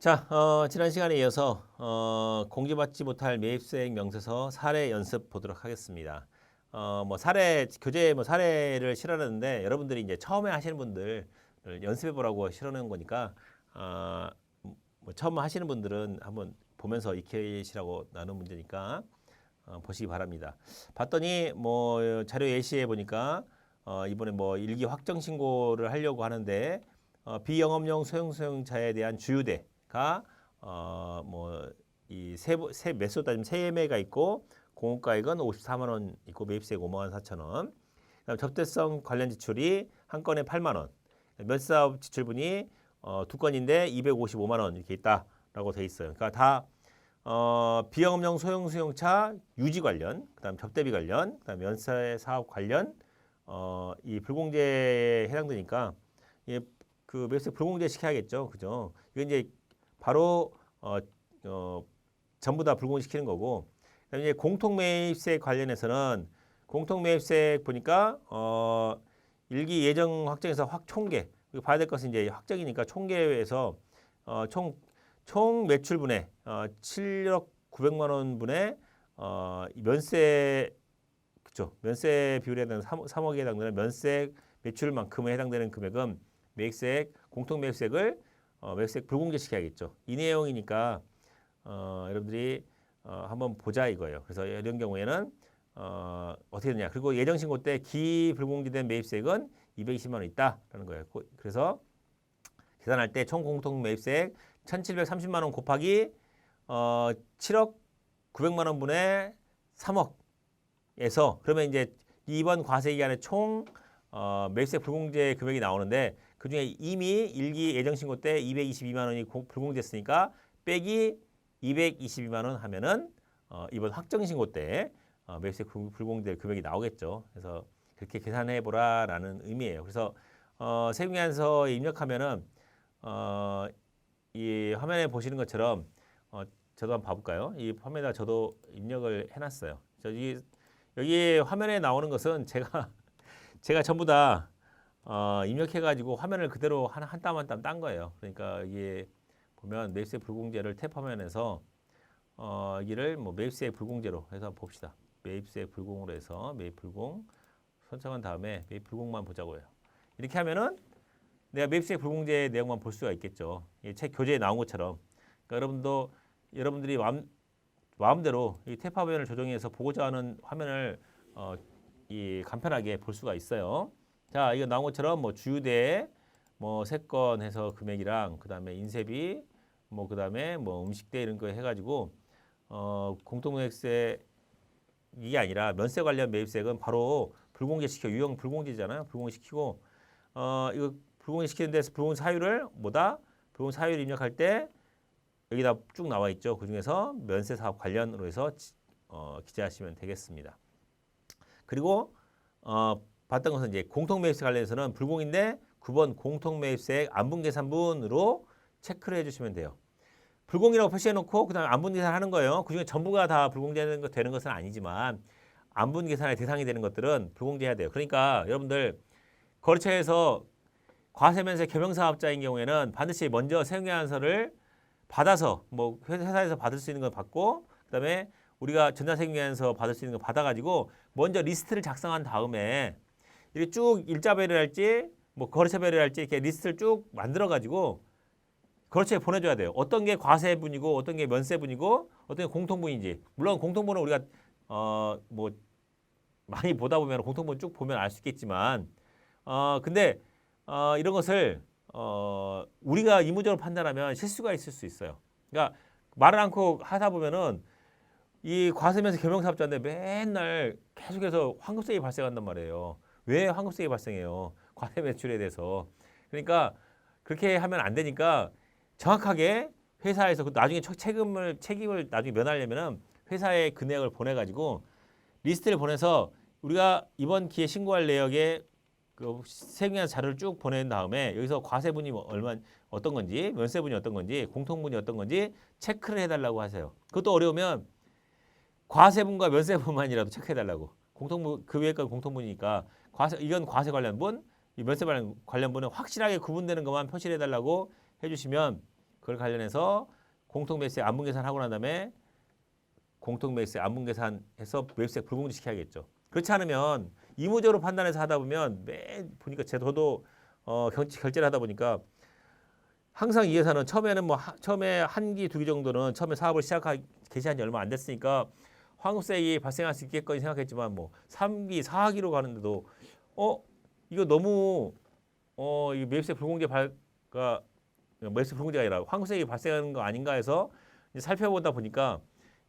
자, 어, 지난 시간에 이어서 어, 공개받지 못할 매입수액 명세서 사례 연습 보도록 하겠습니다. 어, 뭐 사례 교재 뭐 사례를 실어놨는데 여러분들이 이제 처음에 하시는 분들 연습해 보라고 실어놓은 거니까 어, 뭐 처음 하시는 분들은 한번 보면서 익히시라고 나눈 문제니까 어, 보시기 바랍니다. 봤더니 뭐 자료 예시에 보니까 어, 이번에 뭐 일기 확정 신고를 하려고 하는데 어, 비영업용 소형 수용차에 대한 주유대 가 어, 뭐이세 매수 따지면 세매가 있고 공급가액은 54만 원 있고 매입세액 5만 원 4천 원. 그다음 접대성 관련 지출이 한 건에 8만 원. 면사업 지출분이 어, 두 건인데 255만 원 이렇게 있다라고 돼 있어요. 그러니까 다 어, 비영업용 소형 수용차 유지 관련, 그다음 접대비 관련, 그다음 면세 사업 관련 어, 이 불공제에 해당되니까 예, 그 매수 불공제 시켜야겠죠, 그죠? 이건 이제 바로 어, 어, 전부 다 불공시키는 거고, 그다음에 이제 공통 매입세 관련해서는 공통 매입세 보니까 어, 일기 예정 확정에서 확 총계 이거 봐야 될 것은 이제 확정이니까 총계에서 어, 총, 총 매출분의 어, 7억 900만 원 분의 어, 이 면세 그죠 면세 비율에 해당하는 3, 3억에 해당되는 면세 매출만큼에 해당되는 금액은 매입세액 공통 매입세액을 어, 매입세액 불공제 시켜야겠죠. 이 내용이니까 어, 여러분들이 어, 한번 보자 이거예요. 그래서 이런 경우에는 어, 어떻게 되냐. 그리고 예정 신고 때 기불공제된 매입세액은 220만 원 있다라는 거예요. 고- 그래서 계산할 때 총 공통 매입세액 1,730만 원 곱하기 어, 7억 900만 원 분의 3억에서 그러면 이제 이번 과세 기간에 총 어, 매입세 불공제 금액이 나오는데 그중에 이미 일기 예정 신고 때 222만 원이 고- 불공제했으니까 빼기 222만 원 하면은 어, 이번 확정 신고 때 어, 매입세 불- 불공제 금액이 나오겠죠. 그래서 그렇게 계산해 보라라는 의미예요. 그래서 어, 세금계산서에 입력하면은 어, 이 화면에 보시는 것처럼 어, 저도 한번 봐볼까요? 이 화면에다 저도 입력을 해놨어요. 저기 여기 화면에 나오는 것은 제가 제가 전부 다 어, 입력해가지고 화면을 그대로 한 한 땀 한 땀 딴 거예요. 그러니까 이게 보면 매입세 불공제를 탭 화면에서 어, 여기를 뭐 매입세 불공제로 해서 봅시다. 매입세 불공으로 해서 매입 불공 선정한 다음에 매입 불공만 보자고요. 이렇게 하면은 내가 매입세 불공제 내용만 볼 수가 있겠죠. 이책 교재에 나온 것처럼. 그러니까 여러분도 여러분들이 마음, 마음대로 이 탭 화면을 조정해서 보고자 하는 화면을 어, 이 간편하게 볼 수가 있어요. 자, 이거 나온 것처럼 뭐 주유대 뭐 세건 해서 금액이랑 그다음에 인쇄비 뭐 그다음에 뭐 음식대 이런 거 해가지고 어 공동매입세 이게 아니라 면세 관련 매입세액은 바로 불공제시켜 유형 불공제잖아요. 불공제시키고 어 이거 불공제 시키는 데서 불공 사유를 뭐다? 불공 사유를 입력할 때 여기다 쭉 나와 있죠. 그 중에서 면세 사업 관련으로 해서 지- 어, 기재하시면 되겠습니다. 그리고 어, 봤던 것은 이제 공통 매입세 관련해서는 불공인데 9번 공통 매입세액 안분 계산분으로 체크를 해주시면 돼요. 불공이라고 표시해놓고 그다음에 안분 계산 하는 거예요. 그중에 전부가 다 불공제되는 것 되는 것은 아니지만 안분 계산의 대상이 되는 것들은 불공제해야 돼요. 그러니까 여러분들 거래처에서 과세면세 겸용사업자인 경우에는 반드시 먼저 세금계산서를 받아서 뭐 회사에서 받을 수 있는 걸 받고 그다음에 우리가 전자세금계산서 받을 수 있는 거 받아가지고 먼저 리스트를 작성한 다음에 이렇게 쭉 일자별이랄지 뭐 거래처별이랄지 이렇게 리스트를 쭉 만들어 가지고 거래처에 보내줘야 돼요. 어떤 게 과세분이고 어떤 게 면세분이고 어떤 게 공통분인지 물론 공통분은 우리가 어 뭐 많이 보다 보면 공통분 쭉 보면 알 수 있겠지만 어 근데 어 이런 것을 어 우리가 의무적으로 판단하면 실수가 있을 수 있어요. 그러니까 말을 않고 하다 보면은 이 과세면서 겸용사업자인데 맨날 계속해서 환급세이 발생한단 말이에요. 왜 환급세이 발생해요? 과세 매출에 대해서. 그러니까 그렇게 하면 안 되니까 정확하게 회사에서 그 나중에 책- 책임을 책임을 나중에 면하려면은 회사에 금액을 보내 가지고 리스트를 보내서 우리가 이번 기회 신고할 내역에 그 세금계산 자료를 쭉 보낸 다음에 여기서 과세분이 뭐 얼마 어떤 건지 면세분이 어떤 건지 공통분이 어떤 건지 체크를 해달라고 하세요. 그것도 어려우면 과세분과 면세분만이라도 체크해달라고. 공통분 그건 공통분이니까 과세 이건 과세 관련분, 이 면세 관련 관련분은 확실하게 구분되는 것만 표시해 달라고 해 주시면 그 그걸 관련해서 공통 매수액 안분 계산하고 난 다음에 공통 매수액 안분 계산해서 매수액 불공제 시켜야겠죠. 그렇지 않으면 이무적으로 판단해서 하다 보면 매 보니까 제 저도 어 결제, 결제를 하다 보니까 항상 이 회사는 처음에는 뭐 하- 처음에 한 기 두 기 정도는 처음에 사업을 시작하 개시한 지 얼마 안 됐으니까 환급세액이 발생할 수 있겠거니 생각했지만 뭐 3기, 4기로 가는데도 어 이거 너무 어 이 매입세 불공제 발가 매입세 불공제가 아니라 환급세액이 발생하는 거 아닌가 해서 이제 살펴보다 보니까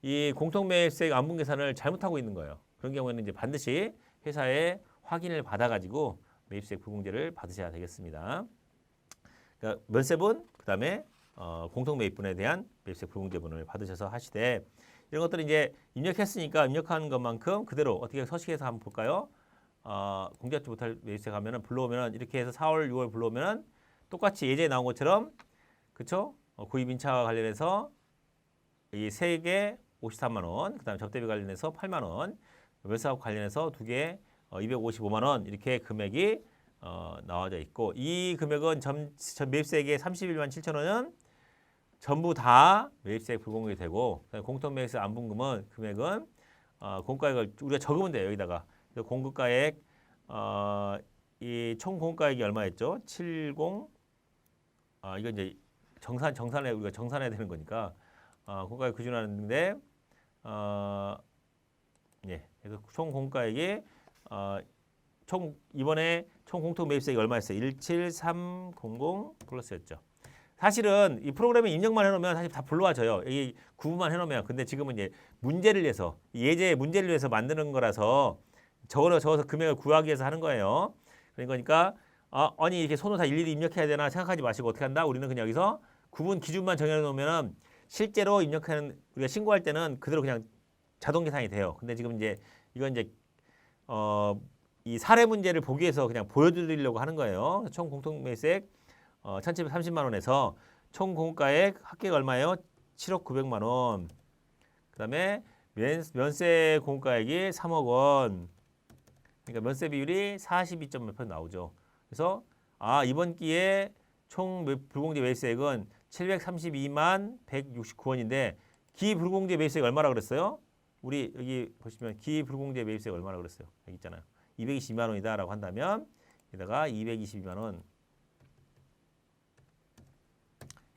이 공통매입세액 안분 계산을 잘못하고 있는 거예요. 그런 경우에는 이제 반드시 회사에 확인을 받아가지고 매입세액 불공제를 받으셔야 되겠습니다. 그러니까 면세분 그다음에 어, 공통 매입분에 대한 매입세 불공제분을 받으셔서 하시되 이런 것들을 이제 입력했으니까 입력한 것만큼 그대로 어떻게 서식해서 한번 볼까요? 어, 공개하지 못할 매입세 가면은 불러오면은 이렇게 해서 4월, 6월 불러오면은 똑같이 예제에 나온 것처럼 그쵸? 어, 구입 인차와 관련해서 이세개 53만 원, 그다음에 접대비 관련해서 8만 원, 면세하고 관련해서 두개 어, 255만 원 이렇게 금액이 어, 나와져 있고 이 금액은 전, 전 매입세액의 31만 7천 원은 전부 다 매입세액 불공개 되고 공통 매입세 안분금은 금액은 어, 공가액을 우리가 적으면 돼요 여기다가 공급가액 어, 이총 공가액이 얼마였죠? 70 아, 이거 이제 정산 정산해 우리가 정산해야 되는 거니까 어, 공가액 기준하는데 어, 예, 그래서 총 공가액이 어, 총 이번에 총 공통 매입세액이 얼마였어요? 17300 플러스였죠. 사실은 이 프로그램에 입력만 해놓으면 사실 다 불러와져요. 이 구분만 해놓으면. 근데 지금은 이제 문제를 위해서 예제 문제를 위해서 만드는 거라서 적어 적어서 금액을 구하기 위해서 하는 거예요. 그러니까 아, 아니 이렇게 손으로 다 일일이 입력해야 되나 생각하지 마시고 어떻게 한다? 우리는 그냥 여기서 구분 기준만 정해놓으면은 실제로 입력하는 우리가 신고할 때는 그대로 그냥 자동 계산이 돼요. 근데 지금 이제 이건 이제 어, 이 사례 문제를 보기 위해서 그냥 보여드리려고 하는 거예요. 총 공통 매수액 어, 1,730만 원에서 총 공가액 합계가 얼마예요? 7억 900만 원. 그다음에 면, 면세 공가액이 3억 원. 그러니까 면세 비율이 42.몇% 나오죠. 그래서 아 이번 기에 총 매- 불공제 매수액은 732만 169원인데 기불공제 매수액 얼마라 그랬어요? 우리 여기 보시면 기불공제 매입세가 얼마나 그랬어요? 여기 있잖아요. 222만 원이다라고 한다면 여기다가 222만 원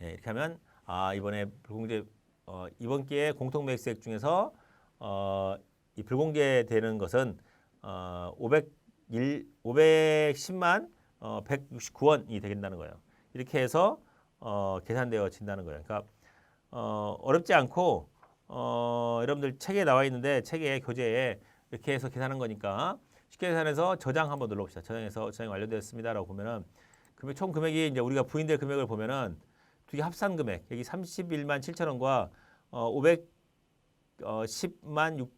예, 이렇게 하면 아 이번에 불공제 어, 이번 기회 공통 매입세액 중에서 어, 이 불공제되는 것은 어, 501 510만 어, 169원이 되겠다는 거예요. 이렇게 해서 어, 계산되어진다는 거예요. 그러니까 어, 어렵지 않고 어, 여러분들 책에 나와 있는데 책에 교재에 이렇게 해서 계산한 거니까 쉽게 계산해서 저장 한번 눌러봅시다. 저장해서 저장 완료되었습니다라고 보면은 금액 총 금액이 이제 우리가 부인될 금액을 보면은 두 개 합산 금액 여기 31만 7천 원과 어, 510만 6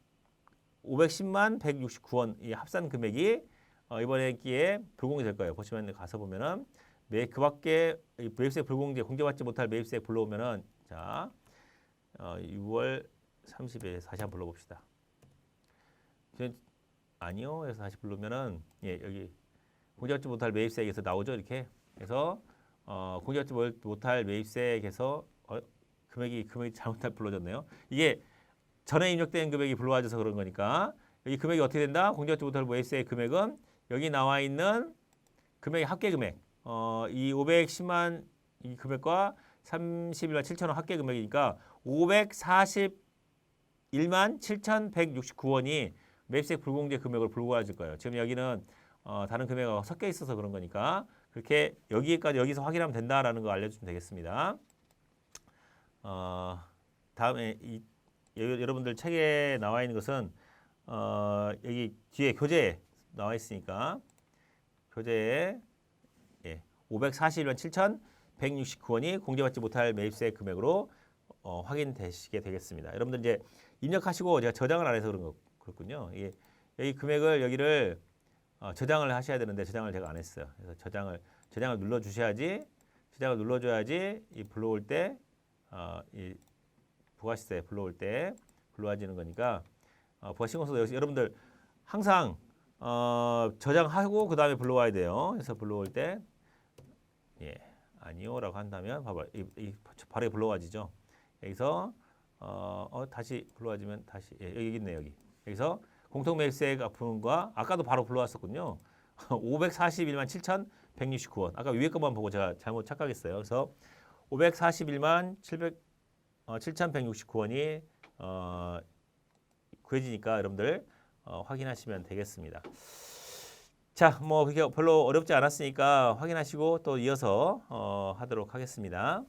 510만 169원 이 합산 금액이 어, 이번에 기에 불공개 될 거예요. 보시면 가서 보면은 매 그밖에 이 매입세 불공제 공제받지 못할 매입세 불러오면은 자 어, 6월 30일 다시 한번 불러봅시다. 저- 아니요. 그래서 다시 부르면은 예 여기 공제받지 못할 매입세액에서 나오죠 이렇게. 그래서 어, 공제받지 못- 못할 매입세액에서 어, 금액이 금액이 잘못할 불러졌네요. 이게 전에 입력된 금액이 불러와져서 그런 거니까 여기 금액이 어떻게 된다? 공제받지 못할 매입세액 금액은 여기 나와 있는 금액의 합계 금액 어, 이 510만 이 금액과 31만 7천 원 합계 금액이니까 541만 7,169원이 매입세액 불공제 금액을 불과해질 거예요. 지금 여기는 어, 다른 금액하고 섞여 있어서 그런 거니까 그렇게 여기까지 여기서 확인하면 된다라는 거 알려주면 되겠습니다. 어, 다음에 이, 여- 여러분들 책에 나와 있는 것은 어, 여기 뒤에 교재에 나와 있으니까 교재에 예, 541만 7,169원이 공제받지 못할 매입세 금액으로 어, 확인되시게 되겠습니다. 여러분들 이제 입력하시고 제가 저장을 안 해서 그런 거 그렇군요. 이게 여기 금액을 여기를 어, 저장을 하셔야 되는데 저장을 제가 안 했어요. 그래서 저장을 저장을 눌러 주셔야지 저장을 눌러 줘야지 이 불러올 때 어, 이 부가시세 불러올 때 불러와지는 거니까 어, 부가 신고서 여기서 여러분들 항상 어, 저장하고 그 다음에 불러와야 돼요. 그래서 불러올 때 예, 아니요라고 한다면 봐봐 이, 이 바로 불러와지죠. 여기서 어, 어 다시 불러와지면 다시 예, 여기 있네 여기 여기서 공통 매입세액 앞부분과 아까도 바로 불러왔었군요. 541만 7,169원. 아까 위에 것만 보고 제가 잘못 착각했어요. 그래서 541만 700 어, 7,169원이 어, 구해지니까 여러분들 어, 확인하시면 되겠습니다. 자, 뭐 별로 어렵지 않았으니까 확인하시고 또 이어서 어, 하도록 하겠습니다.